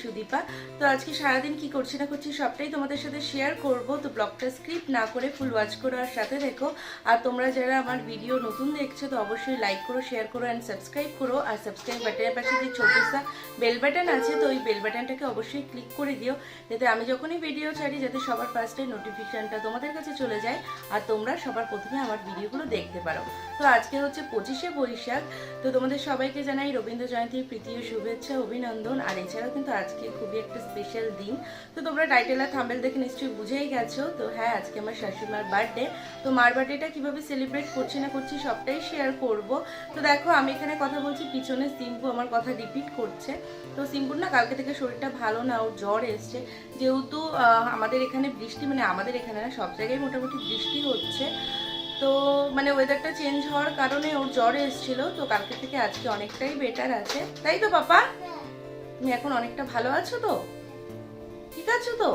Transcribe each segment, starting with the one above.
সুদীপা তো আজকে সারাদিন কি করছি না করছি সবটাই তোমাদের সাথে শেয়ার করব। তো ব্লগটা স্ক্রিপ্ট না করে ফুল ওয়াচ করো আর সাথে দেখো আর তোমরা যারা আমার ভিডিও নতুন দেখছ, তো অবশ্যই লাইক করো শেয়ার করো অ্যান্ড সাবস্ক্রাইব করো। আর সাবস্ক্রাইব বাটনের পাশে যে ছোটসা বেল বাটন আছে, তো ওই বেল বাটনটাকে অবশ্যই ক্লিক করে দিও। যাতে আমি যখনই ভিডিও ছাড়ি, যাতে সবার ফার্স্টে নোটিফিকেশনটা তোমাদের কাছে চলে যায়। আর তোমরা সবার প্রথমে আমার ভিডিওগুলো দেখতে পারো। তো আজকে হচ্ছে পঁচিশে বৈশাখ। তো তোমাদের সবাইকে জানাই রবীন্দ্র জয়ন্তীর প্রীতি শুভেচ্ছা। অভিনন্দন। আর এছাড়াও কিন্তু আজকে খুবই একটা স্পেশাল দিন। তো তোমরা টাইটেল আর থাম্বেল দেখে নিশ্চয়ই বুঝেই গেছো। তো হ্যাঁ আজকে আমার শাশুড়িমার বার্থডে তো মার বার্থডেটা কীভাবে সেলিব্রেট করছি না করছি সবটাই শেয়ার করব। তো দেখো, আমি এখানে কথা বলছি, পিছনে সিম্পু আমার কথা রিপিট করছে। তো সিম্পুর না কালকে থেকে শরীরটা ভালো না, ওর জ্বর এসছে। যেহেতু আমাদের এখানে বৃষ্টি মানে আমাদের এখানে না, সব জায়গায় মোটামুটি বৃষ্টি হচ্ছে। তো মানে ওয়েদারটা চেঞ্জ হওয়ার কারণে ওর জ্বর এসেছিল, তো কালকে থেকে আজকে অনেকটাই বেটার আছে। তাই তো পাপা? তুমি এখন অনেকটা ভালো আছো তো? ঠিক আছো তো?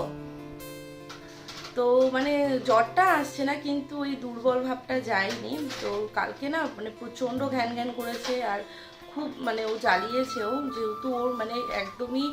তো মানে জ্বরটা আসছে না, কিন্তু ওই দুর্বল ভাবটা যায়নি। তো কালকে না মানে প্রচণ্ড ঘ্যান ঘ্যান করেছে, আর খুব মানে ও জ্বালিয়েছেও যেহেতু ওর মানে একদমই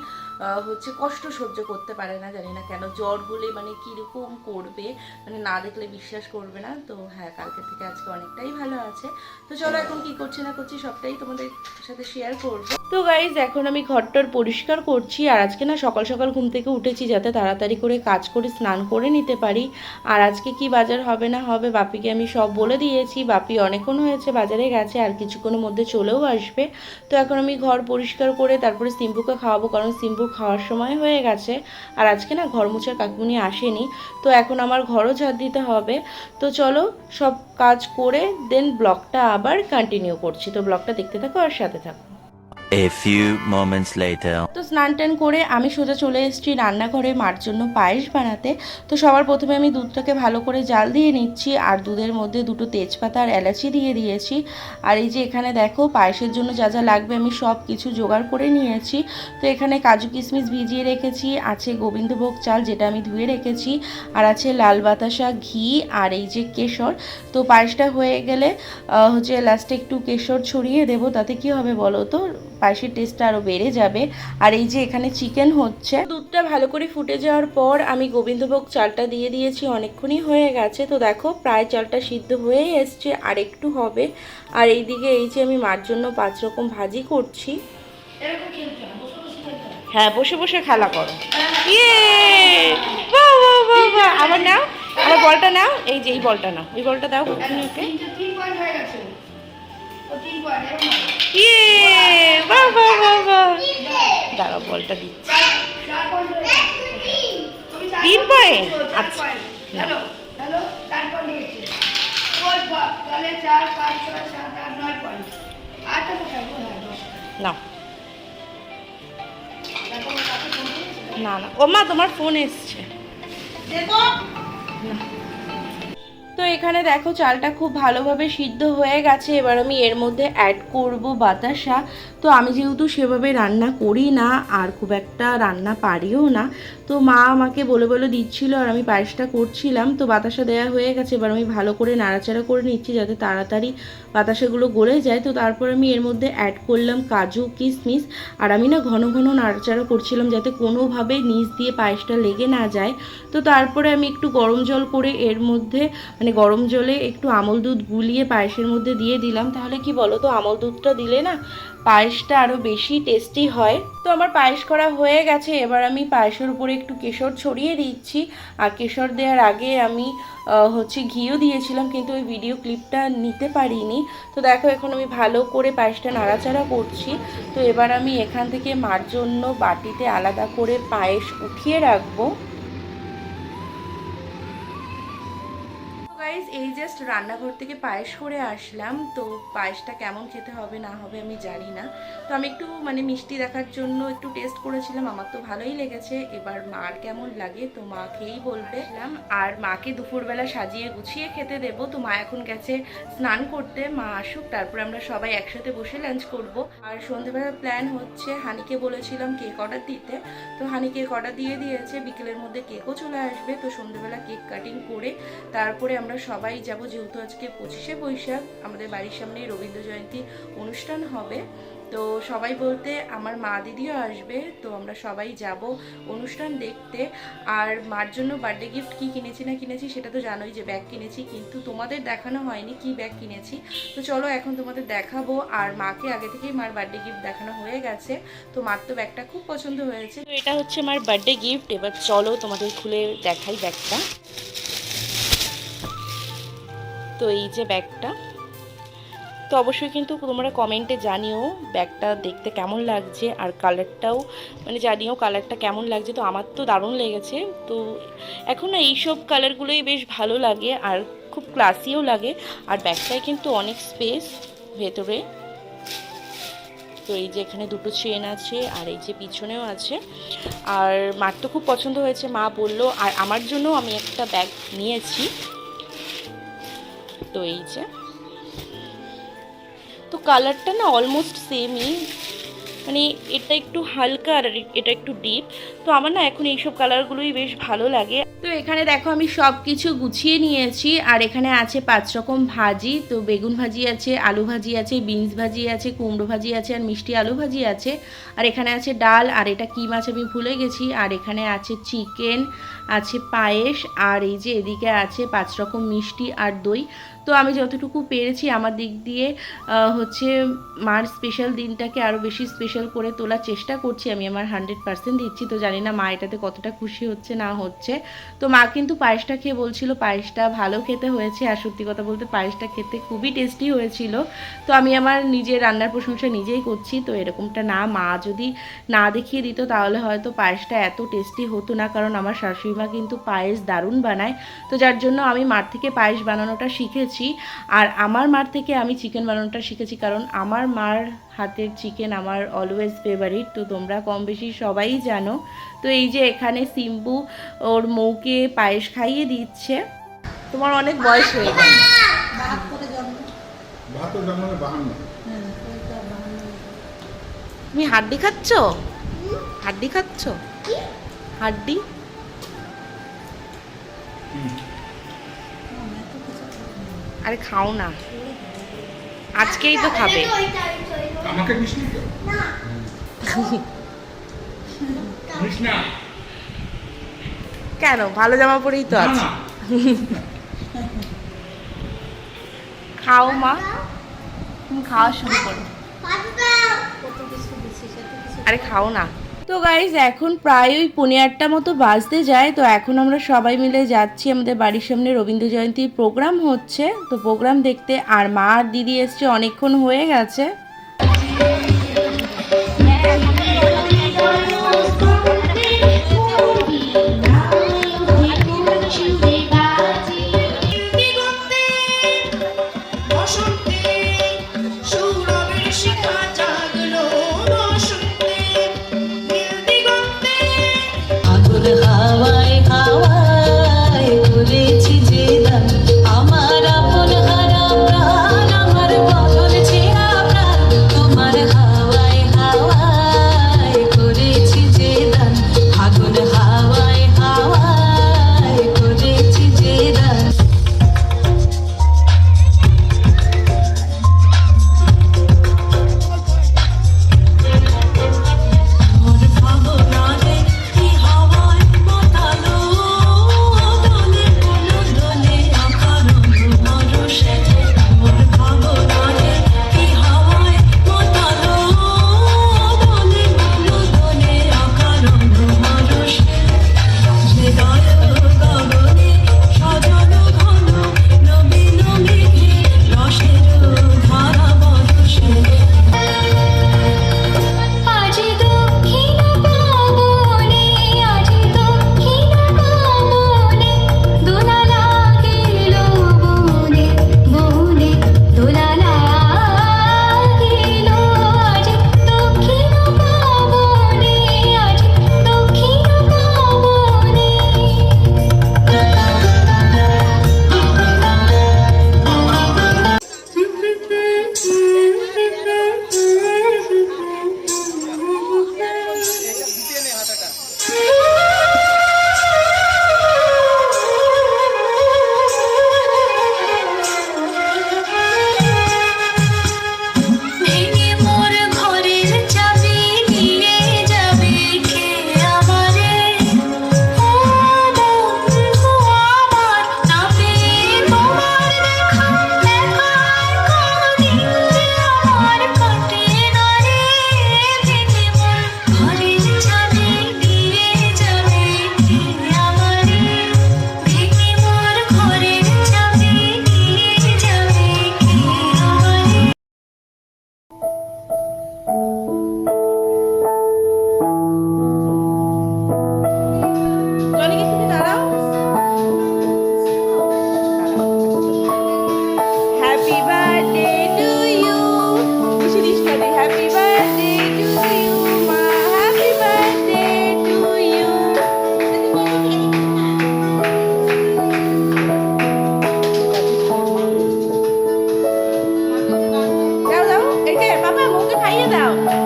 হচ্ছে কষ্ট সহ্য করতে পারে না জানি না কেন। জ্বর হলে মানে কীরকম করবে মানে না দেখলে বিশ্বাস করবে না। তো হ্যাঁ কালকে থেকে আজকে অনেকটাই ভালো আছে। তো চলো এখন কি করছি না করছি সবটাই তোমাদের সাথে শেয়ার করব। তো গাইজ এখন আমি ঘরটার পরিষ্কার করছি। আর আজকে না সকাল সকাল ঘুম থেকে উঠেছি যাতে তাড়াতাড়ি করে কাজ করে স্নান করে নিতে পারি। আর আজকে কি বাজার হবে না হবে বাপিকে আমি সব বলে দিয়েছি। বাপি অনেকক্ষণ হয়েছে বাজারে গেছে আর কিছুক্ষণের মধ্যে চলেও আসবে। তো এখন আমি ঘর পরিষ্কার করে তারপরে সিম্বুকে খাওয়াবো, কারণ সিম্বু খাওয়ার সময় হয়ে গেছে। আর আজকে না ঘর মোছার কাকুনি আসেনি, তো এখন আমার ঘরও ঝাড় দিতে হবে। তো চলো সব কাজ করে দেন ব্লগটা আবার কন্টিনিউ করছি। তো ব্লগটা দেখতে থাকো আর সাথে থাকো। A few moments later. তো স্নান টান করে আমি সোজা চলে এসেছি রান্নাঘরে মার জন্য পায়েস বানাতে। তো সবার প্রথমে আমি দুধটাকে ভালো করে জাল দিয়ে নিচ্ছি আর দুধের মধ্যে দুটো তেজপাতা আর এলাচি দিয়ে দিয়েছি। আর এই যে এখানে দেখো পায়েসের জন্য যা যা লাগবে আমি সব কিছু জোগাড় করে নিয়েছি। তো এখানে কাজু কিশমিশ ভিজিয়ে রেখেছি, আছে গোবিন্দভোগ চাল যেটা আমি ধুয়ে রেখেছি, আর আছে লাল বাতাসা, ঘি আর এই যে কেশর। তো পায়েসটা হয়ে গেলে হচ্ছে লাস্টে একটু কেশর ছড়িয়ে দেবো, তাতে কি হবে বলো তো? পায়েসের টেস্টটা আরও বেড়ে যাবে। আর এই যে এখানে চিকেন হচ্ছে দুধটা ভালো করে ফুটে যাওয়ার পর আমি গোবিন্দভোগ চালটা দিয়ে দিয়েছি অনেকক্ষণই হয়ে গেছে। তো দেখো প্রায় চালটা সিদ্ধ হয়ে এসছে আর একটু হবে। আর এইদিকে এই যে আমি মার জন্য পাঁচ রকম ভাজি করছি। হ্যাঁ বসে বসে খেলা করো। ইয়ে বাহ। আবার নাও আমার বলটা নাও। এই যে এই বলটা নাও। এই বলটা দাও। ওকে দাঁড়াও বলটা দিচ্ছি। তিন পয়েন্ট? আচ্ছা দশ না। না না। ও মা তোমার ফোন এসছে। দেখো। তো এখানে দেখো চালটা খুব ভালোভাবে সিদ্ধ হয়ে গেছে। এবার আমি এর মধ্যে অ্যাড করব বাতাসা। তো আমি যেহেতু সেভাবে রান্না করি না, আর খুব একটা রান্না পারিও না, তো মা আমাকে বলে বলে দিচ্ছিল আর আমি পায়েসটা করছিলাম। তো বাতাসা দেওয়া হয়ে গেছে, এবার আমি ভালো করে নাড়াচাড়া করে নিচ্ছি যাতে তাড়াতাড়ি বাতাসাগুলো গলে যায়। তো তারপর আমি এর মধ্যে অ্যাড করলাম কাজু, কিশমিশ। আর আমি না ঘন ঘন নাড়াচাড়া করছিলাম যাতে কোনোভাবে নিচ দিয়ে পায়েসটা লেগে না যায়। তো তারপরে আমি একটু গরম জল করে এর মধ্যে মানে গরম জলে একটু আমল দুধ গুলিয়ে পায়েসের মধ্যে দিয়ে দিলাম, তাহলে কি বলো তো আমল দুধটা দিলে না পায়েসটা আরও বেশি টেস্টি হয়। তো আমার পায়েস করা হয়ে গেছে, এবার আমি পায়েসের উপরে একটু কেশর ছড়িয়ে দিচ্ছি। আর কেশর দেওয়ার আগে আমি হচ্ছে ঘিও দিয়েছিলাম, কিন্তু ওই ভিডিও ক্লিপটা নিতে পারিনি। তো দেখো, এখন আমি ভালো করে পায়েসটা নাড়াচাড়া করছি। তো এবার আমি এখান থেকে মার জন্য বাটিতে আলাদা করে পায়েস উঠিয়ে রাখব। গাইজ এই জাস্ট রান্নাঘর থেকে পায়েস করে আসলাম। তো পায়েসটা কেমন খেতে হবে, না হবে আমি জানি না। তো আমি একটু মানে মিষ্টি দেখার জন্য একটু টেস্ট করেছিলাম, আমার তো ভালোই লেগেছে। এবার মার কেমন লাগে, তো মা খেয়েই বলবে। আর মাকে দুপুরবেলা সাজিয়ে গুছিয়ে খেতে দেবো। তো মা এখন গেছে স্নান করতে, মা আসুক, তারপর আমরা সবাই একসাথে বসে লাঞ্চ করব। আর সন্ধ্যেবেলার প্ল্যান হচ্ছে, হানিকে বলেছিলাম কেক অর্ডার দিতে। তো হানি কেক অর্ডার দিয়ে দিয়েছে, বিকেলের মধ্যে কেকও চলে আসবে। তো সন্ধ্যেবেলা কেক কাটিং করে তারপরে আমরা সবাই যাব, যেহেতু আজকে পঁচিশে বৈশাখ, আমাদের বাড়ির সামনে রবীন্দ্র জয়ন্তী অনুষ্ঠান হবে। তো সবাই বলতে আমার মা দিদিও আসবে, তো আমরা সবাই যাব অনুষ্ঠান দেখতে। আর মার জন্য বার্থডে গিফট কি কিনেছি না কিনেছি সেটা তো জানোই যে ব্যাগ কিনেছি, কিন্তু তোমাদের দেখানো হয়নি কি ব্যাগ কিনেছি। তো চলো এখন তোমাদের দেখাবো, আর মাকে আগে থেকেই মার বার্থডে গিফট দেখানো হয়ে গেছে। তো মার তো ব্যাগটা খুব পছন্দ হয়েছে। তো এটা হচ্ছে আমার বার্থডে গিফট এবার চলো তোমাদের খুলে দেখাই ব্যাগটা তো এই যে ব্যাগটা, তো অবশ্যই কিন্তু তোমরা কমেন্টে জানিও ব্যাগটা দেখতে কেমন লাগছে আর কালারটাও মানে জানিও কালারটা কেমন লাগছে। তো আমার তো দারুণ লেগেছে। তো এখন না এইসব কালারগুলোই বেশ ভালো লাগে আর খুব ক্লাসিও লাগে। আর ব্যাগটায় কিন্তু অনেক স্পেস ভেতরে। তো এই যে এখানে দুটো চেন আছে আর এই যে পিছনেও আছে। আর মার তো খুব পছন্দ হয়েছে। মা বলল, আর আমার জন্য আমি একটা ব্যাগ নিয়েছি। তো এই যে। তো কালারটা না অলমোস্ট সেমই মানে এটা একটু হালকা আর এটা একটু ডিপ তো আমার না এখন এইসব কালারগুলোই বেশ ভালো লাগে। তো এখানে দেখো আমি সব কিছু গুছিয়ে নিয়েছি আর এখানে আছে পাঁচ রকম ভাজি। তো বেগুন ভাজি আছে, আলু ভাজি আছে, বিনস ভাজি আছে, কুমড়ো ভাজি আছে আর মিষ্টি আলু ভাজি আছে। আর এখানে আছে ডাল আর এটা কি মাছ আমি ভুলে গেছি। আর এখানে আছে চিকেন, আছে পায়েস আর এই যে এদিকে আছে পাঁচ রকম মিষ্টি আর দই। তো আমি যতটুকু পেরেছি আমার দিক দিয়ে হচ্ছে মার স্পেশাল দিনটাকে আরও বেশি স্পেশাল করে তোলার চেষ্টা করছি, আমি আমার হান্ড্রেড পার্সেন্ট দিচ্ছি। তো জানি না মা এটাতে কতটা খুশি হচ্ছে, না হচ্ছে। তো মা কিন্তু পায়েসটা খেয়ে বলছিল, পায়েসটা ভালো খেতে হয়েছে। আর সত্যি কথা বলতে পায়েসটা খেতে খুবই টেস্টি হয়েছিল। তো আমি আমার নিজের রান্নার প্রশংসা নিজেই করছি। তো এরকমটা না, মা যদি না দেখিয়ে দিত, তাহলে হয়তো পায়েসটা এত টেস্টি হতো না, কারণ আমার শাশুড়ি মা কিন্তু পায়েস দারুণ বানায়। তো যার জন্য আমি মার থেকে পায়েস বানানোটা শিখেছি। আর আমার মার থেকে আমি চিকেন বানানোটা শিখেছি, কারণ আমার মার হাতের চিকেন আমার অলওয়েজ ফেভারিট তো তোমরা কম বেশি সবাই জানো। তো এই যে এখানে সিম্বু ওর মৌকে পায়েস খাইয়ে দিচ্ছে। তোমার অনেক বয়স হয়ে গেছে বাহান্ন। তুমি হাড্ডি খাচ্ছ? হাড্ডি খাচ্ছ? হাড্ডি? আরে খাও না। আজকেই তো খাবে। আমাকে তো। দিস কেন? ভালো জামা পরেই তো আছে। খাও মা। তুমি খাওয়া শুরু করো। আরে খাও না। তো গাইজ এখন প্রায় ওই পৌনে আটটা মতো বাজতে যায় তো এখন আমরা সবাই মিলে যাচ্ছি। আমাদের বাড়ির সামনে রবীন্দ্র জয়ন্তীর প্রোগ্রাম হচ্ছে। তো প্রোগ্রাম দেখতে আর মা আর দিদি এসছে অনেকক্ষণ হয়ে গেছে। tell.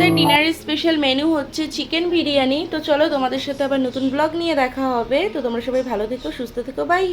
আমাদের ডিনারের স্পেশাল মেনু হচ্ছে চিকেন বিরিয়ানি। তো চলো তোমাদের সাথে আবার নতুন ব্লগ নিয়ে দেখা হবে। তো তোমরা সবাই ভালো থেকো, সুস্থ থেকো বাই